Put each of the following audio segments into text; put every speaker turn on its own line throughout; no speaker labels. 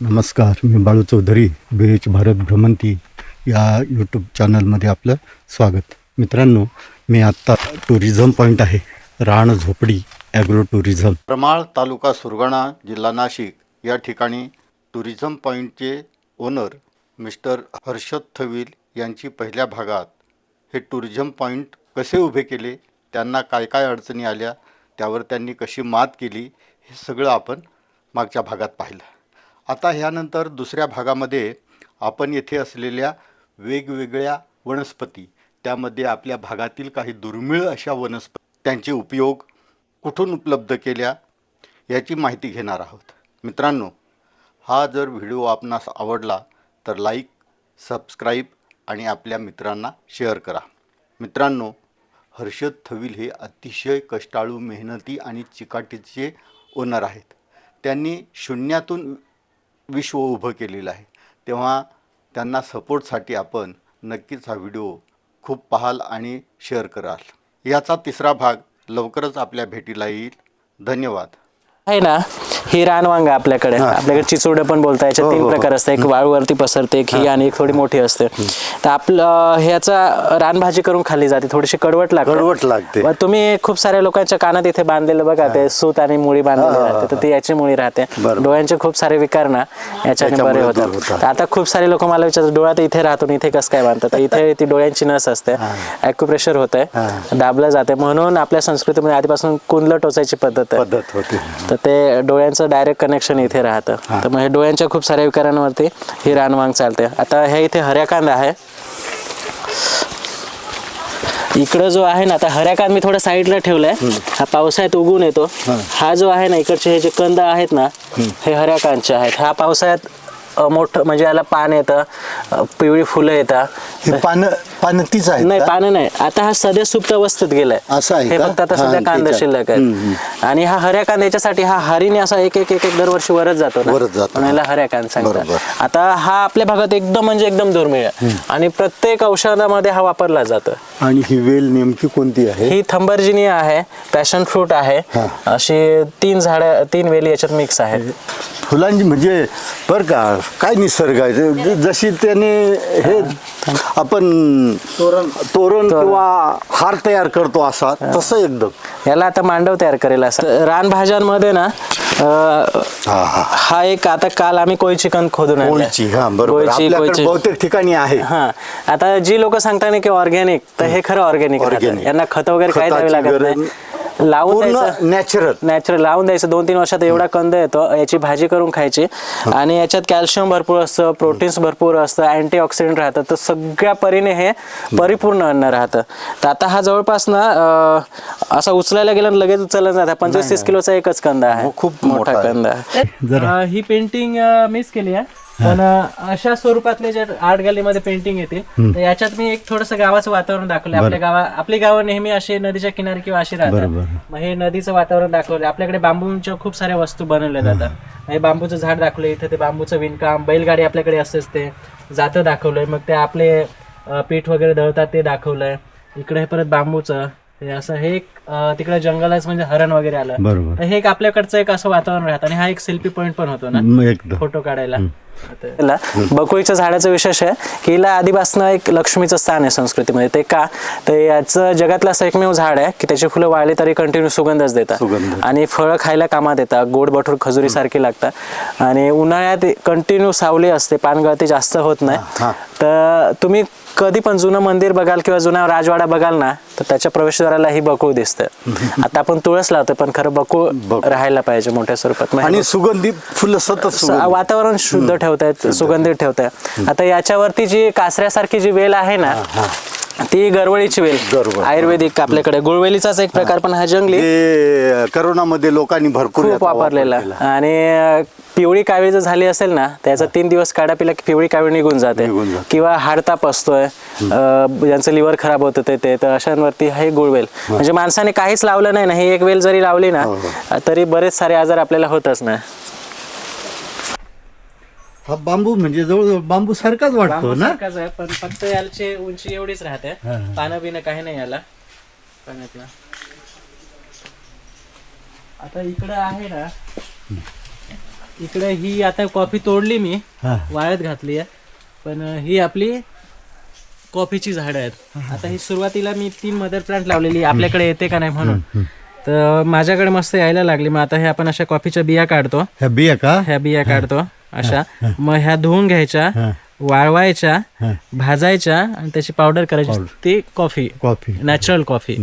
नमस्कार मी बाळू चौधरी बीएच भारत भ्रमंती या यूट्यूब चॅनलमध्ये आपलं स्वागत. मित्रांनो मी आत्ता टुरिझम पॉईंट आहे राण झोपडी ॲग्रो टुरिझम प्रमाळ तालुका सुरगाणा जिल्हा नाशिक या ठिकाणी टुरिझम पॉईंटचे ओनर मिस्टर हर्षद थवील यांची पहिल्या भागात हे टुरिझम पॉईंट कसे उभे केले? त्यांना काय काय अडचणी आल्या त्यावर त्यांनी कशी मात केली हे सगळं आपण मागच्या भागात पाहिलं. आता ह्यानंतर दुसऱ्या भागामध्ये आपण येथे असलेल्या वेगवेगळ्या वनस्पती त्यामध्ये आपल्या भागातील काही दुर्मिळ अशा वनस्पती त्यांचे उपयोग कुठून उपलब्ध केल्या याची माहिती घेणार आहोत. मित्रांनो हा जर व्हिडिओ आपणास आवडला तर लाईक सबस्क्राईब आणि आपल्या मित्रांना शेअर करा. मित्रांनो हर्षद थविल हे अतिशय कष्टाळू मेहनती आणि चिकाटीचे ओनर आहेत. त्यांनी शून्यातून विश्व उभं केलेलं आहे. तेव्हा त्यांना सपोर्टसाठी आपण नक्कीच हा व्हिडिओ खूप पाहाल आणि शेअर कराल. याचा तिसरा भाग लवकरच आपल्या भेटीला येईल. धन्यवाद.
आहे ना? ही रानवांग आपल्याकडे. आपल्याकडे चिचोड पण बोलता याच्यात
हो,
तीन
हो, हो.
प्रकार असतात. एक वाळूवरती पसरते एक ही आणि एक थोडी मोठी असते. तर आपलं ह्याचा रानभाजी करून खाल्ली जाते. थोडीशी कडवट लागते.
कडवट लागते.
तुम्ही खूप साऱ्या लोकांच्या कानात इथे बांधलेलं बघा ते सूत आणि मुळी बांधलेली राहते. तर ती याची मुळी राहते. डोळ्यांचे खूप सारे विकार ना याच्याने बरे होतात. आता खूप सारे लोक मला विचारतात डोळा तर इथे राहतो इथे कसं काय बांधतात? इथे ती डोळ्यांची नस असते. ॲक्युप्रेशर होत आहे दाबलं जाते. म्हणून आपल्या संस्कृतीमध्ये आधीपासून कुंडलं टोचायची पद्धत आहे. तर ते डोळ्यांचं डायरेक्ट कनेक्शन इथे राहतं. तर मग हे डोळ्यांच्या खूप साऱ्या विकारांवरती ही रानवांग चालते आता हे इथे हऱ्या कांदा आहे. इकडं जो आहे ना आता हऱ्या कांद मी थोडा साईडला ठेवलाय. हा पावसाळ्यात उगून येतो. हा. जो आहे ना इकडचे हे जे कंद आहेत ना हे हऱ्या कांदचे आहेत. हा पावसाळ्यात अ, मोठं म्हणजे याला पान येतं अ, पिवळी फुलं येतात.
हे पानं पानं तीच आहेत
नाही
का?
पानं नाही. आता हा सध्या सुप्त अवस्थेत गेलाय.
असं आहे
हे
का?
फक्त आता
हा,
सध्या कांदा. शिल्लक
हम्म,
आहे आणि हा हऱ्या कांद्याच्यासाठी हा हरीने असा एक एक एक एक दरवर्षी वरच जातो ना.
वरच जातो.
म्हणून याला हऱ्या कांद
बरोबर.
सांगतात आता हा आपल्या भागात एकदम म्हणजे एकदम दुर्मिळ आहे. आणि प्रत्येक औषधामध्ये हा वापरला जातो.
आणि ही वेल नेमकी कोणती आहे?
ही थंबर्जिनी आहे पॅशन फ्रूट आहे.
हा.
अशी तीन झाडं तीन वेली याच्यात मिक्स आहेत.
फुलांची म्हणजे बर का काय निसर्ग आहे? जशी त्याने हे आपण तोरण. किंवा हार तयार करतो असा तसं एकदम.
याला आता मांडव तयार करेल असं. रानभाज्यांमध्ये ना अं,
हा हा.
हा एक आता काल आम्ही कोयची कंद खोदून
हा बरोबर. आपल्याकडे बहुतेक ठिकाणी आहे.
हा. आता जी लोक सांगतात ना की ऑर्गॅनिक तर हे खरं ऑर्गॅनिक
Organic.
यांना खत वगैरे काय द्यावे
खताची
लागत
गरज
नाही. लावून
पूर्ण
द्यायचं.
नॅचरल
नॅचरल लावून द्यायचं. दोन तीन वर्षात एवढा कंद येतो. याची भाजी करून खायची. आणि याच्यात कॅल्शियम भरपूर असतं प्रोटीन्स भरपूर असतं अँटी ऑक्सिडेंट राहतं. तर सगळ्या परीने हे परिपूर्ण अन्न राहतं. तर आता हा जवळपास ना अं, असा उचलायला गेला आणि लगेच उचलला जात पंचवीस तीस किलोचा एकच कंद आहे.
हो, खूप मोठा.
कंद आहे.
जरा.
ही पेंटिंग मिस केली आहे. पण अशा स्वरूपातले जे आर्ट गॅलरीमध्ये पेंटिंग येतील तर याच्यात मी एक थोडस गावाचं वातावरण दाखवलं आपल्या गावा आपली गावं नेहमी अशी नदीच्या किनारी किंवा अशी राहतात. मग हे नदीचं वातावरण दाखवलं आपल्याकडे बांबूच्या खूप साऱ्या वस्तू बनवल्या जातात. हे बांबूचं झाड दाखवलं इथे ते बांबूचं विणकाम बैलगाडी आपल्याकडे असतेच ते. जातं दाखवलंय. मग ते आपले पीठ वगैरे दळतात ते दाखवलंय. इकडे हे परत बांबूचं. हे असं हे एक तिकडे जंगलच म्हणजे हरण वगैरे आलं.
बरोबर.
तर हे एक आपल्याकडचं एक असं वातावरण राहतं. आणि हा एक सेल्फी पॉईंट पण होतो ना? फोटो काढायला. त्याला बकुळीच्या झाडाचं विशेष आहे. की हिला आधीपासून एक लक्ष्मीचं स्थान आहे संस्कृतीमध्ये. ते का? तर याचं जगातलं असं एकमेव झाड आहे की त्याची फुलं वाळली तरी कंटिन्यू सुगंधच देतात.
सुगंध.
आणि फळं खायला कामात येतात. गोड बठूर खजुरी सारखी लागतात. आणि उन्हाळ्यात कंटिन्यू सावली असते. पानगळती जास्त होत नाही. तर तुम्ही कधी पण जुनं मंदिर बघाल किंवा जुना राजवाडा बघाल ना तर त्याच्या प्रवेशद्वाराला ही बकुळ दिसतं. आता आपण तुळस लावतो पण खरं बकुळ. राहायला पाहिजे मोठ्या स्वरूपात.
आणि सुगंधित फुलं सतत.
वातावरण शुद्ध ठेवतायत सुगंधित ठेवतायत. आता याच्यावरती जी कासऱ्यासारखी जी वेल आहे ना ती गरवळीची वेल. आयुर्वेदिक आपल्याकडे. गुळवेलीचाच एक प्रकार पण हा जंगली.
करोनामध्ये लोकांनी भरपूर
वापरलेला. आणि पिवळी कावीळ जर झाली असेल ना त्याचा तीन दिवस काढा पिला की पिवळी कावीळ निघून जाते. किंवा हाडताप असतोय ज्यांचं लिव्हर खराब होतं ते ते तर अशांवरती हे गुळवेल म्हणजे माणसाने काहीच लावलं नाही ना ही एक वेल जरी लावली ना
हो,
तरी बरेच सारे आजार आपल्याला होतच ना.
हा बांबू म्हणजे जवळ बांबू सारखाच वाटतो ना?
आहे पण फक्त याची उंची एवढीच राहते. पानं बिनं काही नाही याला. पाण्यातलं आता इकडं आहे ना इकडे ही आता कॉफी तोडली मी
हा.
वाळत घातली आहे. पण अं, ही आपली कॉफीची झाडं आहेत. आता ही सुरुवातीला मी तीन मदर प्लांट लावलेली आपल्याकडे येते का नाही म्हणून. तर माझ्याकडे मस्त यायला लागली. मग आता हे आपण अशा कॉफीच्या बिया काढतो.
ह्या बिया का?
ह्या बिया काढतो. अशा मग ह्या धुवून घ्यायच्या वाळवायच्या भाजायच्या आणि त्याची पावडर करायची ती कॉफी
कॉफी
नॅचरल कॉफी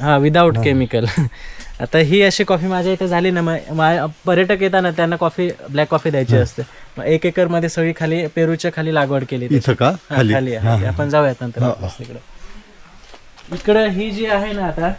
हा विदाऊट केमिकल आता ही अशी कॉफी माझ्या इथे झाली ना मग मा- पर्यटक येताना त्यांना कॉफी ब्लॅक कॉफी द्यायची असते. मग एक एकरमध्ये सगळी खाली पेरूच्या खाली लागवड केली
का? खाली?
आपण जाऊयात नंतर इकडं. ही जी आहे ना आता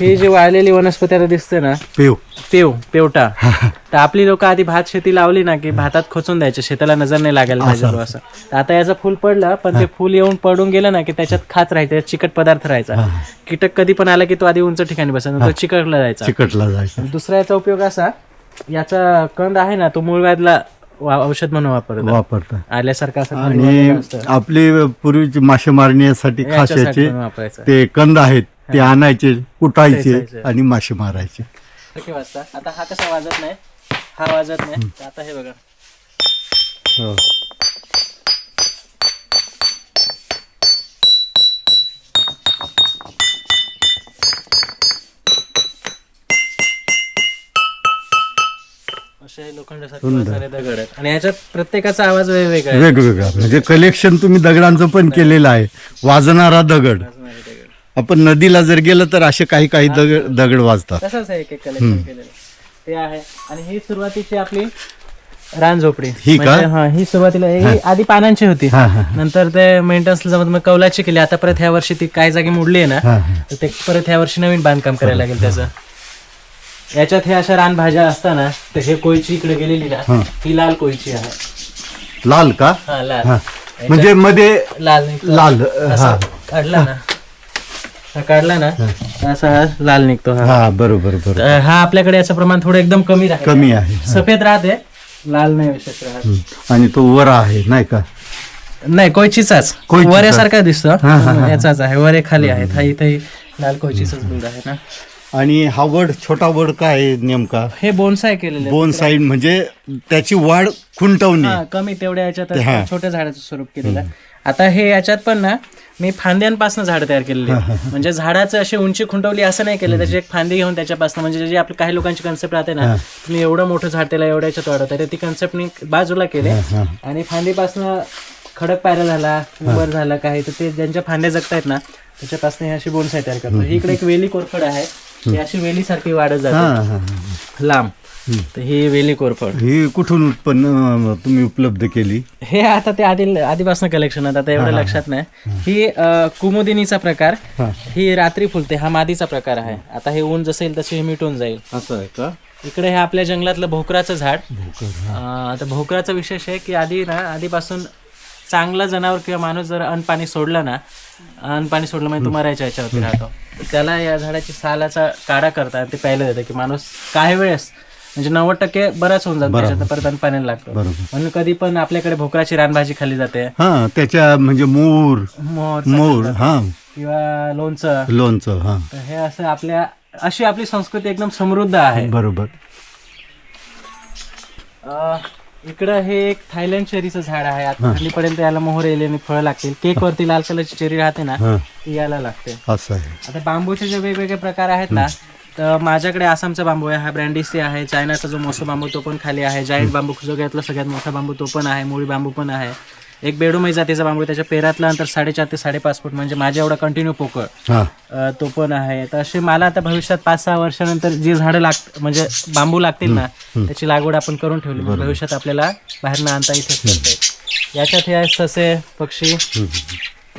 ही जी वाळलेली वनस्पती आता दिसते ना
पेव
पेव पेवटा. तर आपली लोक आधी भात शेती लावली ना की भातात खोचून द्यायचे शेताला नजर नाही लागायला पाहिजे असं तर आता याचं फुल पडलं पण ते फुल येऊन पडून गेलं ना की त्याच्यात खाच राहायचं चिकट पदार्थ राहायचा. कीटक कधी पण आला की तो आधी उंच ठिकाणी बसायचा तो चिकटला जायचा.
चिकटला जायचं.
दुसरा याचा उपयोग असा याचा कंद आहे ना तो मूळव्याधला औषध म्हणून वापरतात.
वापरतात.
आल्यासारखं असं
आणि आपली पूर्वीची मासे मारण्यासाठी खास याचे ते कंद आहेत ते आणायचे कुटायचे. आणि मासे मारायचे.
किती वाजता. आता हा कसा वाजत नाही? हा वाजत नाही. तर आता हे बघा.
हो.
दगड आहेत. आणि याच्यात प्रत्येकाचा आवाज वेगवेगळा
वेगवेगळा. म्हणजे कलेक्शन तुम्ही दगडांचं पण केलेलं आहे. वाजणारे दगड. आपण नदीला जर गेलं तर असे काही काही दगड दगड वाजतात.
तसंच आहे एक एक कलेक्शन केलेलं. ते आहे. आणि ही सुरुवातीची आपली रान झोपडी.
ही का?
म्हणजे हा ही सुरुवातीला ही आधी पानांची होती.
हा हा
नंतर ते मेंटेनन्स जमत मग कौलाची केली. आता परत ह्या वर्षी ती काही जागी मोडली आहे ना
हा.
तर ते परत ह्या वर्षी नवीन बांधकाम करायला लागेल त्याचं. याच्यात हे अशा रानभाज्या असताना तर हे कोयची इकडे गेलेली ना
हा.
लाल कोयची आहे.
लाल का?
हा लाल.
म्हणजे मध्ये
लाल निघतो.
लाल. हा.
काढला ना. हा काढला ना? असा हा लाल निघतो हा.
हा बरोबर बरोबर.
तर हा आपल्याकडे याचं प्रमाण थोडं एकदम कमी राहते
कमी आहे.
सफेद राहते लाल नाही विशेष राहत.
आणि तो वरा आहे नाही का?
नाही कोयचीचाच.
कोयचीचा.
वऱ्यासारखा दिसतो.
हा, हा, हा.
याचाच आहे. वरे खाली आहेत. हा इथे लाल कोयचीचाच बुड आहे ना.
आणि हा वड छोटा वड काय आहे नेमका?
हे बोनसाय केलेले
बोन साईड म्हणजे त्याची वाढ खुंटवणे.
हा कमी तेवढ्या याच्यात
हा.
छोट्या झाडाचं स्वरूप केलेलं आहे. आता हे याच्यात पण ना मी फांद्यांपासून झाड तयार केलेले. म्हणजे झाडाचं अशी उंची खुंटवली असं नाही केलं त्याची एक फांदी घेऊन त्याच्यापासून म्हणजे जे आपली काही लोकांची कन्सेप्ट राहते ना तुम्ही एवढं मोठं झाड त्याला एवढ्या याच्यात वाढवता तर ती कन्सेप्ट मी बाजूला केले. आणि फांदीपासून खडक पायरा झाला उबर झाला काही तर ते ज्यांच्या फांद्या जगतायत ना त्याच्यापासून हे अशी बोनसाय तयार करतो ही इकडे एक वेली कोरफड आहे ही अशी वेली सारखी वाढत जाते. लांब. तर ही वेली कोरफड.
ही कुठून उत्पन्न तुम्ही उपलब्ध केली?
हे आता ते आधी आधीपासून कलेक्शन आहे आता एवढं लक्षात नाही. ही. कुमुदिनीचा प्रकार
हा.
रात्री फुलते हा मादीचा प्रकार आहे. आता हे ऊन जसं येईल तसे हे मिटून जाईल.
असं आहे का?
इकडे हे आपल्या जंगलातलं भोकराचं झाड. आता भोकराचं विशेष आहे की आधी ना आधीपासून चांगलं जनावर किंवा माणूस जर अन्न पाणी सोडलं ना अन्न पाणी सोडलं म्हणजे तो मरायच्या याच्यावरती राहतो. त्याला या झाडाची सालाचा काढा करतात. ते प्यायला देतं की माणूस काही वेळेस म्हणजे नव्वद टक्के बराच होऊन जातो त्याच्यात परत पाण्याला लागतो म्हणून कधी पण आपल्याकडे भोकराची रानभाजी खाल्ली जाते.
हा त्याच्या म्हणजे मोर
मोर
मोर हा.
किंवा लोणचं.
लोणचं हा.
हे असं आपल्या अशी आपली संस्कृती एकदम समृद्ध आहे.
बरोबर.
इकडं हे एक थायलंड चेरीचं झाड आहे. आता थंडीपर्यंत याला मोहर येईल आणि फळं लागतील. केक वरती लाल कलरची चेरी राहते ना
हा.
ती यायला लागते.
असं आहे.
आता बांबूचे जे वेगवेगळे प्रकार आहेत ना तर माझ्याकडे आसामचा बांबू आहे हा ब्रँडिसी आहे चायनाचा जो मोसो बांबू तो पण खाली आहे जाईंट बांबू जगातला सगळ्यात मोठा बांबू तो पण आहे मुळी बांबू पण आहे. एक बेडूमई जातीचा बांबू त्याच्या पेरातलं अंतर साडेचार ते साडेपाच फूट म्हणजे माझ्या एवढा कंटिन्यू पोकळ.
हा.
तो पण आहे. तर असे मला आता भविष्यात पाच सहा वर्षानंतर जी झाडं लाग म्हणजे बांबू लागतील ना त्याची लागवड आपण करून ठेवली. भविष्यात आपल्याला बाहेरनं आणता येईल. याच्यात हे आहे ससे पक्षी.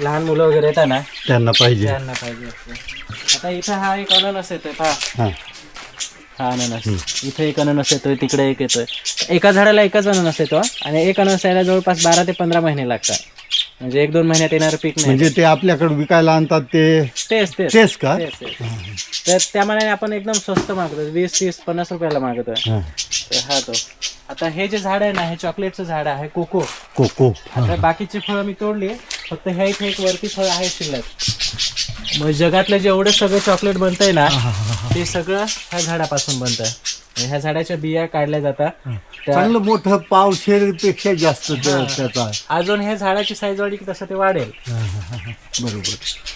लहान मुलं वगैरे येतात ना?
त्यांना पाहिजे.
त्यांना पाहिजे. आता इथं हा एक अननस येतोय पहा.
हा.
हा अननस. इथे एक अननस येतोय तिकडे एक येतोय. एका झाडाला एकच अननस येतो आणि एक अननस यायला जवळपास बारा ते पंधरा महिने लागतात. म्हणजे एक दोन महिन्यात येणारं पीक नाही.
म्हणजे ते आपल्याकडे विकायला आणतात ते?
तेच तेच.
तेच का?
तेच तेच. तर त्या मनाने आपण एकदम स्वस्त मागतो वीस तीस पन्नास रुपयाला मागतोय.
हा.
तर हा तो. आता हे जे झाड आहे ना हे चॉकलेटचं झाड आहे कोको.
कोको.
आता बाकीची फळं मी तोडली. फक्त ह्या इथे एक वरती फळ आहे शिल्लक. मग जगातलं जेवढं सगळं चॉकलेट बनतंय ना ते सगळं ह्या झाडापासून बनतंय. ह्या झाडाच्या बिया काढल्या जातात.
चांगलं मोठं पावशेरपेक्षा जास्त त्याचा.
अजून हे झाडाची साईज वाढली की तसं ते वाढेल.
बरोबर.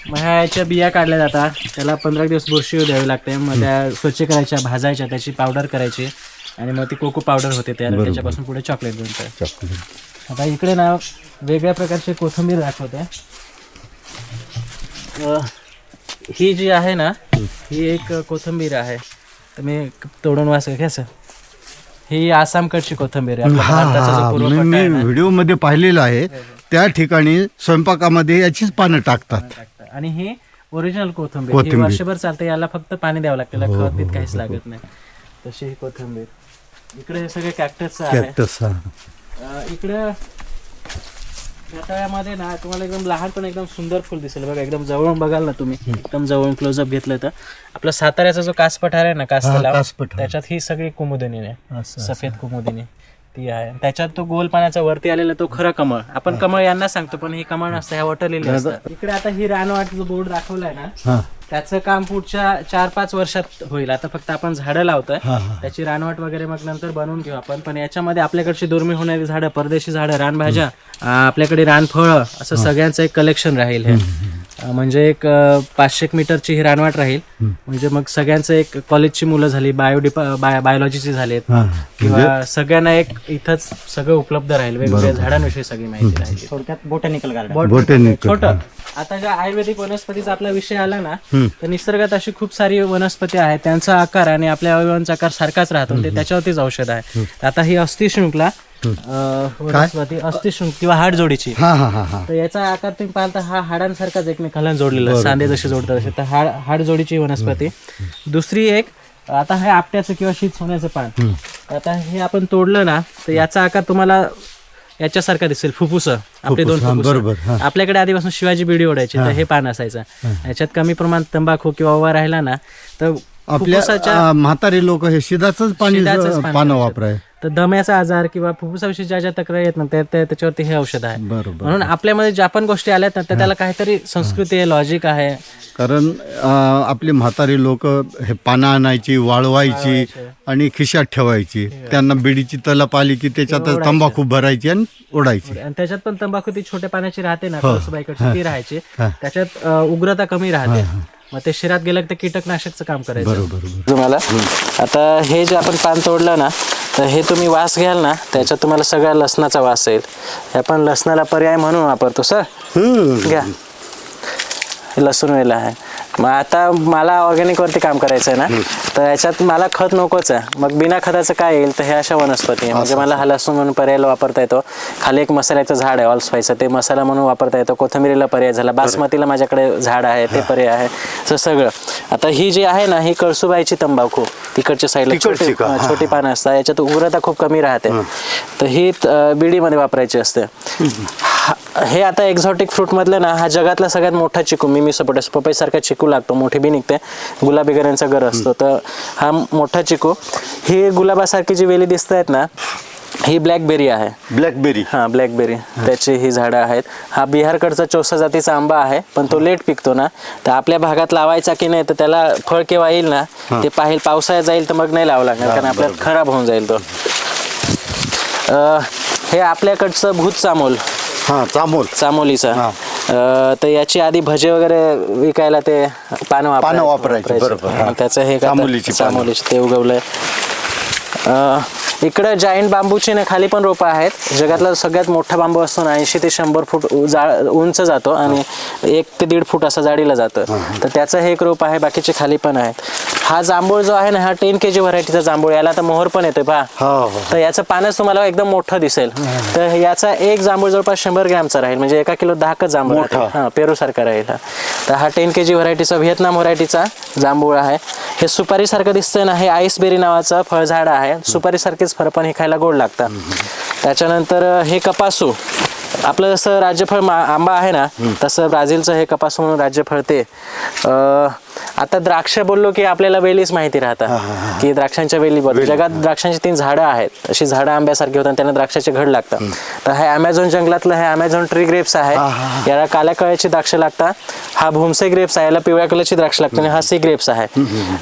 मग ह्याच्या बिया काढल्या जातात. त्याला पंधरा दिवस बुरशी द्यावी लागते. मग त्या स्वच्छ करायच्या भाजायच्या त्याची पावडर करायची. आणि मग ती कोको पावडर होते तयार. त्याच्यापासून पुढे चॉकलेट बनतं.
चॉकलेट
आता इकडे ना वेगळ्या प्रकारची कोथिंबीर दाखवते. अं, ही जी आहे ना ही एक कोथिंबीर आहे. तुम्ही तोडून वाचा घ्या सर. ही आसामकडची कोथिंबीर आहे. आपल्या भारताचा जो पूर्व
मी
आहे ना,
व्हिडिओमध्ये पाहिलेलं आहे. त्या ठिकाणी स्वयंपाकामध्ये याचीच पानं टाकतात.
टाकतात. आणि ही ओरिजिनल कोथिंबीर. ही
कोथिंबीर. हो,
वर्षभर चालते. याला फक्त पाणी द्यावं लागतं. याला खत बीत काहीच लागत नाही. तशी ही कोथिंबीर. इकडे हे सगळे कॅक्टस आहे
कॅक्टस हा.
अं, इकडं या तळ्यामध्ये ना तुम्हाला एकदम लहान पण एकदम सुंदर फुल दिसेल. बघा एकदम जवळून बघाल ना तुम्ही. एकदम जवळून क्लोजअप घेतलं तर. आपला साताऱ्याचा जो कास पठार आहे ना कास
हा,
तलाव
कास पठार.
त्याच्यात ही सगळी कुमुदिनी आहे.
असं
सफेद कुमुदिनी. ती आहे. त्याच्यात तो गोल पाण्याचा वरती आलेला तो खरा कमळ. आपण कमळ यांना सांगतो पण ही कमळ नसतं ह्या वॉटर लिली इकडे आता ही रानवाट जो बोर्ड दाखवलाय ना.
हा.
त्याचं काम पुढच्या चार पाच वर्षात होईल. आता फक्त आपण झाडं लावतोय.
हा, हा.
त्याची रानवट वगैरे मग नंतर बनवून घेऊ आपण. पण याच्यामध्ये आपल्याकडची दुर्मिळ होणारी झाडं परदेशी झाडं रानभाज्या अं, आपल्याकडे रानफळं असं सगळ्यांचं एक कलेक्शन राहील हे. अं, म्हणजे एक अं, पाचशे एक मीटरची ही रानवाट राहील. म्हणजे मग सगळ्यांचं एक कॉलेजची मुलं झाली बायोडिपा बायोलॉजीची झालीत.
हा
किंवा सगळ्यांना एक इथंच सगळं उपलब्ध राहील. वेगवेगळ्या झाडांविषयी सगळी माहिती राहील.
थोडक्यात बोटॅनिकल गार्डन
Botanical.
छोट. आता ज्या आयुर्वेदिक वनस्पतीचा आपला विषय आला ना तर निसर्गात अशी खूप सारी वनस्पती आहेत. त्यांचा आकार आणि आपल्या अवयवांचा आकार सारखाच राहतो. ते त्याच्यावरतीच औषध आहे. आता ही अस्थिशृंखला वनस्पती अस्थिशृंख किंवा हाड जोडीची तर याचा आकार तुम्ही पाहता हा हाडांसारखाच एकमेकाला जोडलेला. सांधे जसे जोडतात तसे. तर हाड हाड जोडीची वनस्पती दुसरी एक आता हे आपट्याचं किंवा शीत सोन्याचं पान. आता हे आपण तोडलं ना तर याचा आकार तुम्हाला याच्यासारखा दिसेल. फुफ्फुस. आपले दोन
फुफ्फुस, बरोबर, हा.
आपल्याकडे आधीपासून शिवाजी बिडी ओढायची तर हे. पान असायचं. याच्यात कमी प्रमाणात तंबाखू किंवा ओवा राहिला ना तर फुफ्फुसाच्या
अं, म्हातारे लोक हे शिदाच पाणी पानं. वापराय.
तर दम्याचा आजार किंवा फुफ्फुसाविषयी ज्या ज्या तक्रारी येत ना त्या त्या- त्याच्यावरती हे औषध आहे.
बरोबर.
म्हणून आपल्यामध्ये ज्या पण गोष्टी आल्यात ना त्या त्याला काहीतरी संस्कृती आहे लॉजिक आहे.
कारण अं, आपली म्हातारी लोक हे पानं आणायची वाळवायची आणि खिशात ठेवायची. त्यांना बिडीची तलप आली की त्याच्यात तंबाखू भरायची आणि ओढायची.
आणि त्याच्यात पण तंबाखू ती छोट्या पाण्याची राहते ना कळसुबाईकडची ती राहायची. त्याच्यात अ, उग्रता कमी राहते. मग ते शरीरात गेलं की ते कीटकनाशकचं काम करायचं.
बरोबर बरोबर.
तुम्हाला? आता हे जे आपण पान तोडलं ना तर हे तुम्ही वास घ्याल ना त्याच्यात तुम्हाला सगळ्या लसणाचा वास येईल. हे आपण लसणाला पर्याय म्हणून वापरतो सर. घ्या. हे लसूण वेल आहे. मग आता मला ऑर्गॅनिक वरती काम करायचं आहे ना तर याच्यात मला खत नकोच आहे. मग बिना खताचं काय येईल? तर हे अशा वनस्पती आहे. म्हणजे मला हा लसूण म्हणून पर्यायला वापरता येतो. खाली एक मसाल्याचं झाड आहे ऑल स्पायसर ते मसाला म्हणून वापरता येतो. कोथिंबीरीला पर्याय झाला. बासमतीला माझ्याकडे झाड आहे ते पर्याय आहे. असं सगळं. आता ही जी आहे ना ही कळसुबाईची तंबाखू. तिकडच्या साईडला छोटी छोटी पानं असतात. याच्यात उग्रता खूप कमी राहते. तर ही बिडीमध्ये वापरायची असते. हा- हे आता एक्झॉटिक फ्रूट मधलं ना हा जगातला सगळ्यात मोठा चिकू मिमी सपोटस पपई सारखा चिकू लागतो मोठी बी निघते. गुलाबी गऱ्यांचा गर असतो. तर हा मोठा चिकू. ही गुलाबासारखी जी वेली दिसत आहेत ना ही ब्लॅकबेरी आहे.
ब्लॅकबेरी
हा ब्लॅकबेरी त्याची ही झाडं आहेत. हा बिहारकडचा चौसा जातीचा आंबा आहे पण तो लेट पिकतो ना. तर आपल्या भागात लावायचा की नाही तर त्याला फळ केव्हा येईल ना ते पाहिल पावसाळ्यात जाईल तर मग नाही लावं लागणार कारण आपल्याला खराब होऊन जाईल तो. अं, हे आपल्याकडचं भूत चामोल
हा चामोल.
चामोलीचा. तर याची आधी भजे वगैरे विकायला ते पानं वापरायचे-
पानं वापरायचे, बरोबर, हा.
मग त्याचं हे
चामोलीची पानं.
चामोलीची ते उगवलंय. अं, इकडं जायंट बांबूची ना खाली पण रोपं आहेत. जगातला सगळ्यात मोठा बांबू असतो ना ऐंशी ते शंभर फूट उ- उंच जातो आणि एक ते दीड फूट असा जाडीला जातं. तर त्याचं हे एक रोप आहे बाकीचे खाली पण आहेत. हा जांभूळ जो आहे ना हा टेन के जी व्हरायटीचा जांभूळ याला आता मोहर पण येतोय पहा.
हो हो.
तर याचं पानच तुम्हाला एकदम मोठं दिसेल. तर याचा एक जांभूळ जवळपास शंभर ग्रॅमचा राहील. म्हणजे एका किलो दहाकच जांभूळ
मोठा.
राहतील. हा पेरू सारखा राहील हा. तर हा टेन के जी व्हरायटीचा व्हिएतनाम व्हरायटीचा जांभूळ आहे. हे सुपारीसारखं दिसतंय ना हे आईसबेरी नावाचं फळझाड आहे. सुपारीसारखेच फळ पण हे खायला गोड लागतात त्याच्यानंतर अं, हे कपासू. आपलं जसं राज्यफळ मा- आंबा आहे ना तसं ब्राझीलचं हे कपासू म्हणून राज्यफळ ते अं, आता द्राक्ष बोललो की आपल्याला वेलीच माहिती राहतात की द्राक्षांच्या वेली बघ जगात द्राक्षांची तीन झाडं आहेत. अशी झाडं आंब्यासारखी होतात त्यांना द्राक्षाचे घड लागतात तर हे अमेझॉन जंगलातलं हे अमेझॉन ट्री ग्रेप्स आहे. याला काल्या कळ्याची द्राक्ष लागतात. हा भूमसे ग्रेप्स आहे. याला पिवळ्या कलरची द्राक्ष लागतात आणि हा सी ग्रेप्स आहे.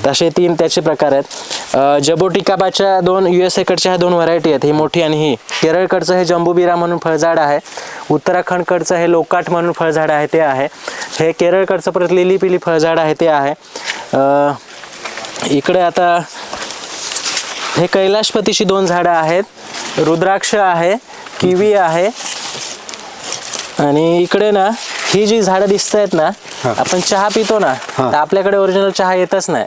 तसे तीन त्याचे प्रकार आहेत. जबोटिकाबाच्या दोन यू एस एकडच्या ह्या दोन व्हरायटी आहेत. ही मोठी आणि ही. केरळकडचं हे जंबूबिरा म्हणून फळझाड आहे. उत्तराखंडकडचं हे लोकाट म्हणून फळझाड आहे ते आहे. हे केरळकडचं परत लिली पिली फळझाड आहे ते आहे अं, इकडे आता हे कैलाशपतीची दोन झाडं आहेत. रुद्राक्ष आहे किवी आहे. आणि इकडे ना ही जी झाडं दिसत आहेत ना आपण चहा पितो ना तर आपल्याकडे ओरिजिनल चहा येतच नाही.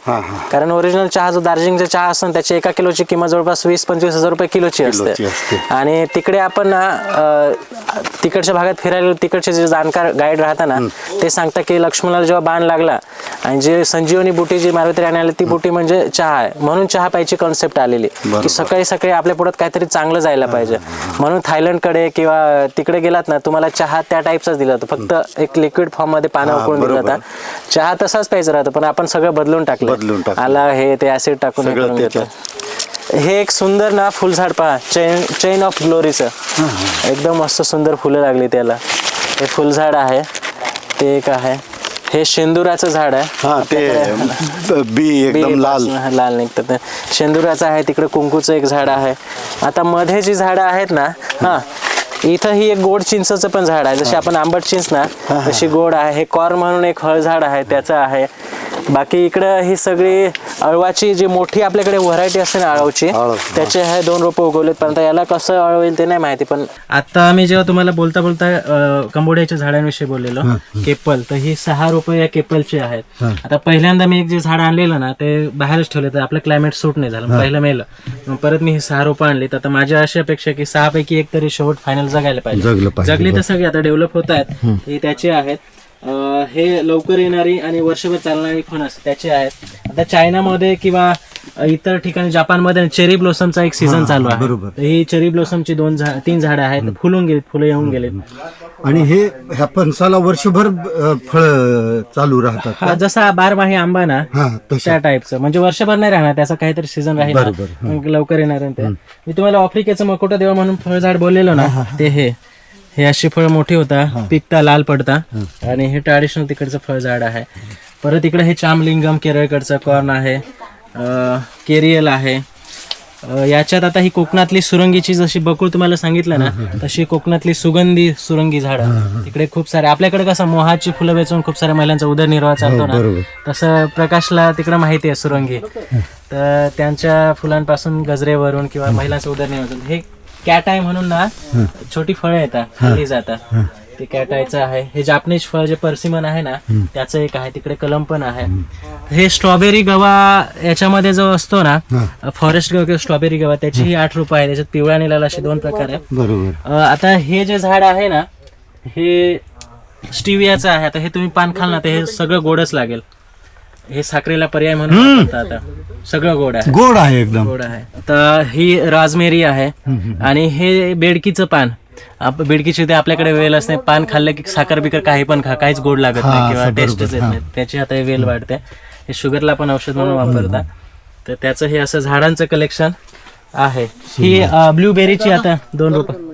कारण ओरिजिनल चहा जो दार्जिलिंगचा चहा असतो त्याची एका किलोची किंमत जवळपास वीस पंचवीस हजार रुपये किलोची असते. आणि तिकडे आपण ना तिकडच्या भागात फिरायला तिकडचे जे जाणकार गाईड राहतात ना ते सांगतात की लक्ष्मणाला जेव्हा बाण लागला आणि जे संजीवनी बुटी जी मारुती राणी आली ती बुटी म्हणजे चहा आहे. म्हणून चहा प्यायची कॉन्सेप्ट आलेली. की सकाळी सकाळी आपल्या पुढ्यात काहीतरी चांगलं जायला पाहिजे. म्हणून थायलंडकडे किंवा तिकडे गेलात ना तुम्हाला चहा त्या टाईपचाच दिला जातो. फक्त एक लिक्विड फॉर्ममध्ये पानं उकळून
बरोबर.
जातं चहा तसाच प्यायचं राहतं पण आपण सगळं बदलून टाकलं
बदलून टाकलं.
आला हे ते ऍसिड टाकून हे
सगळं
करून. हे एक सुंदर ना फुलझाड पहा. चैन चैन ऑफ ग्लोरीचं एकदम मस्त सुंदर फुलं लागली त्याला. हे फुलझाड आहे. ते एक आहे. हे शेंदुराचं झाड आहे.
हा ते ब- एकदम लाल.
हा, लाल निघतात ते. शेंदुराचं आहे तिकडे कुंकूचं एक झाड आहे. आता मध्ये जी झाडं आहेत ना हा इथं ही एक गोड चिंचचं पण झाड आहे. जशी आपण आंबट चिंच ना तशी गोड आहे. हे कॉर म्हणून एक फळ झाड आहे त्याचं आहे. बाकी इकडं ही सगळी अळवाची जी मोठी आपल्याकडे व्हरायटी असते ना अळवची
अळव,
त्याचे हे दोन रोपं उगवलेत. पण याला कसं अळवेल ते नाही माहिती पण आता आम्ही जेव्हा तुम्हाला बोलता बोलता कंबोड्याच्या झाडांविषयी बोललेलो केपल तर ही सहा रोपं या केपलची आहेत. आता पहिल्यांदा मी एक जे झाड आणलेलं ना ते बाहेरच ठेवले तर आपलं क्लायमेट सूट नाही झालं पहिलं मेलं. परत मी ही सहा रोपं आणली तर आता माझी अशी अपेक्षा की सहा पैकी एक तरी शेवट फायनल जगायला
जगलं
पाहिजे
पाहिजे,
जगली तर सगळी आता डेव्हलप होत आहेत ही त्याची आहेत. हे लवकर येणारी आणि वर्षभर चालणारी फणस त्याचे आहेत. आता चायनामध्ये किंवा इतर ठिकाणी जपानमध्ये चेरी ब्लॉसमचा एक सीझन चालू आहे.
बरोबर.
ही चेरी ब्लॉसमची दोन झा तीन झाडं आहेत. फुलून गेलीत फुलं येऊन गेलीत
आणि हे ह्या फणसाला वर्षभर फळ चालू राहतात
हा जसा बारमाही आंबा ना
हा तशा
त्या टाईपचं म्हणजे वर्षभर नाही राहणार त्याचा काहीतरी सीझन राहील ना.
बरोबर,
मग लवकर येणार आहे ते. मी तुम्हाला आफ्रिकेचं मकोटा देवा म्हणून फळझाड बोललेलो ना ते हे. हे अशी फळ मोठी होता पिकता लाल पडता. आणि हे ट्रॅडिशनल तिकडचं फळझाड आहे. परत इकडे हे चामलिंगम केरळकडचं कॉर्न आहे. केरियल आहे. याच्यात आता ही कोकणातली सुरंगीची जशी बकुळ तुम्हाला सांगितलं ना तशी कोकणातली सुगंधी सुरंगी झाडं. तिकडे खूप सारे आपल्याकडे कसं मोहाची फुलं वेचून खूप साऱ्या महिलांचा उदरनिर्वाह चालतो ना. तसं प्रकाशला तिकडं माहिती आहे सुरंगी. तर त्यांच्या फुलांपासून गजरेवरून किंवा महिलांचं उदरनिर्वाह. हे कॅट आहे म्हणून ना छोटी फळं येतात खाल्ली जातात. ते कॅटायचं आहे. हे जापनीज फळ जे पर्सिमन आहे ना त्याचं एक आहे. तिकडे कलम पण आहे. हे. स्ट्रॉबेरी गवा याच्यामध्ये जो असतो ना फॉरेस्ट गवा किंवा स्ट्रॉबेरी गवा त्याची ही आठ रुपये आहे त्याच्यात पिवळा आणि लाल असे दोन प्रकार आहे
बरोबर.
आता हे जे झाड आहे ना हे स्टिवियाचं आहे. आता हे तुम्ही पान खाल ना तर हे सगळं गोडच लागेल. हे साखरेला पर्याय म्हणून वापरतात आता. सगळं गोड आहे.
गोड आहे एकदम.
गोड आहे. तर ही राजमेरी आहे. आणि हे बेडकीचं पान. आप- बेडकीची ते आपल्याकडे वेल असते. पान खाल्लं की साखर बिकर काही पण खा. काहीच गोड लागत नाही किंवा टेस्टच येत नाही. त्याची आता हे वेल वाढते. हे शुगरला पण औषध म्हणून वापरतात. तर त्याचं हे असं झाडांचं कलेक्शन आहे. ही ब्लूबेरीची आता दोन रुपये